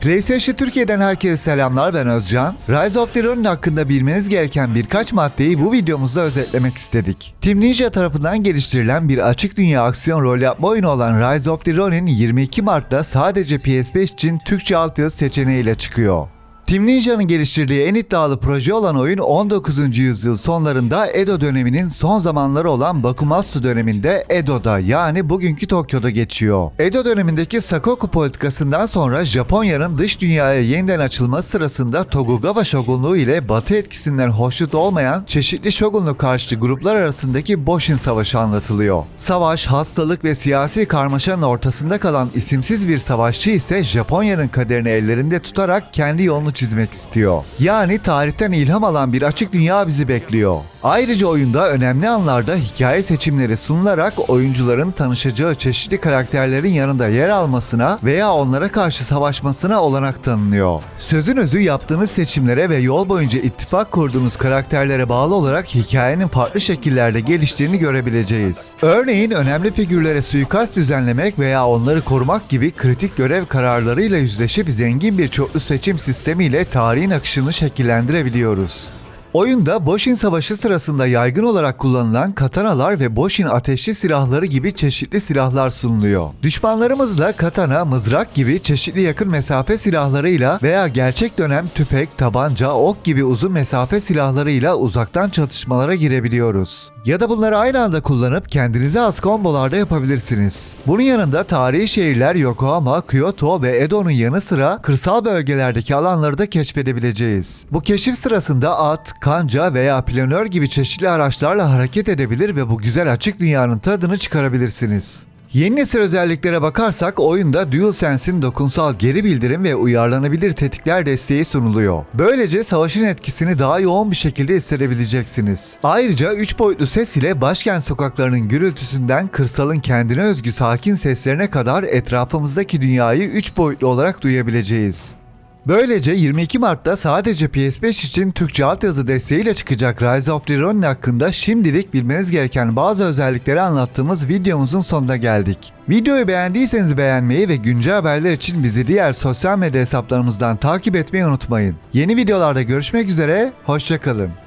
PlayStation Türkiye'den herkese selamlar ben Özcan. Rise of the Ronin hakkında bilmeniz gereken birkaç maddeyi bu videomuzda özetlemek istedik. Team Ninja tarafından geliştirilen bir açık dünya aksiyon rol yapma oyunu olan Rise of the Ronin 22 Mart'ta sadece PS5 için Türkçe altyazı seçeneğiyle çıkıyor. Team Ninja'nın geliştirdiği en iddialı proje olan oyun 19. yüzyıl sonlarında Edo döneminin son zamanları olan Bakumatsu döneminde Edo'da yani bugünkü Tokyo'da geçiyor. Edo dönemindeki Sakoku politikasından sonra Japonya'nın dış dünyaya yeniden açılması sırasında Tokugawa şogunluğu ile Batı etkisinden hoşnut olmayan çeşitli şogunluk karşıtı gruplar arasındaki Boshin Savaşı anlatılıyor. Savaş, hastalık ve siyasi karmaşanın ortasında kalan isimsiz bir savaşçı ise Japonya'nın kaderini ellerinde tutarak kendi yolunu çizmek istiyor. Yani tarihten ilham alan bir açık dünya bizi bekliyor. Ayrıca oyunda önemli anlarda hikaye seçimleri sunularak oyuncuların tanışacağı çeşitli karakterlerin yanında yer almasına veya onlara karşı savaşmasına olanak tanınıyor. Sözün özü yaptığınız seçimlere ve yol boyunca ittifak kurduğunuz karakterlere bağlı olarak hikayenin farklı şekillerde geliştiğini görebileceğiz. Örneğin önemli figürlere suikast düzenlemek veya onları korumak gibi kritik görev kararlarıyla yüzleşip zengin bir çoklu seçim sistemiyle tarihin akışını şekillendirebiliyoruz. Oyunda Boshin Savaşı sırasında yaygın olarak kullanılan katanalar ve Boshin ateşli silahları gibi çeşitli silahlar sunuluyor. Düşmanlarımızla katana, mızrak gibi çeşitli yakın mesafe silahlarıyla veya gerçek dönem tüfek, tabanca, ok gibi uzun mesafe silahlarıyla uzaktan çatışmalara girebiliyoruz. Ya da bunları aynı anda kullanıp kendinize az kombolarda yapabilirsiniz. Bunun yanında tarihi şehirler Yokohama, Kyoto ve Edo'nun yanı sıra kırsal bölgelerdeki alanları da keşfedebileceğiz. Bu keşif sırasında at, kanca veya planör gibi çeşitli araçlarla hareket edebilir ve bu güzel açık dünyanın tadını çıkarabilirsiniz. Yeni nesil özelliklere bakarsak oyunda DualSense'in dokunsal geri bildirim ve uyarlanabilir tetikler desteği sunuluyor. Böylece savaşın etkisini daha yoğun bir şekilde hissedebileceksiniz. Ayrıca 3 boyutlu ses ile başkent sokaklarının gürültüsünden kırsalın kendine özgü sakin seslerine kadar etrafımızdaki dünyayı 3 boyutlu olarak duyabileceğiz. Böylece 22 Mart'ta sadece PS5 için Türkçe altyazı desteğiyle çıkacak Rise of the Ronin hakkında şimdilik bilmeniz gereken bazı özellikleri anlattığımız videomuzun sonuna geldik. Videoyu beğendiyseniz beğenmeyi ve güncel haberler için bizi diğer sosyal medya hesaplarımızdan takip etmeyi unutmayın. Yeni videolarda görüşmek üzere, hoşçakalın.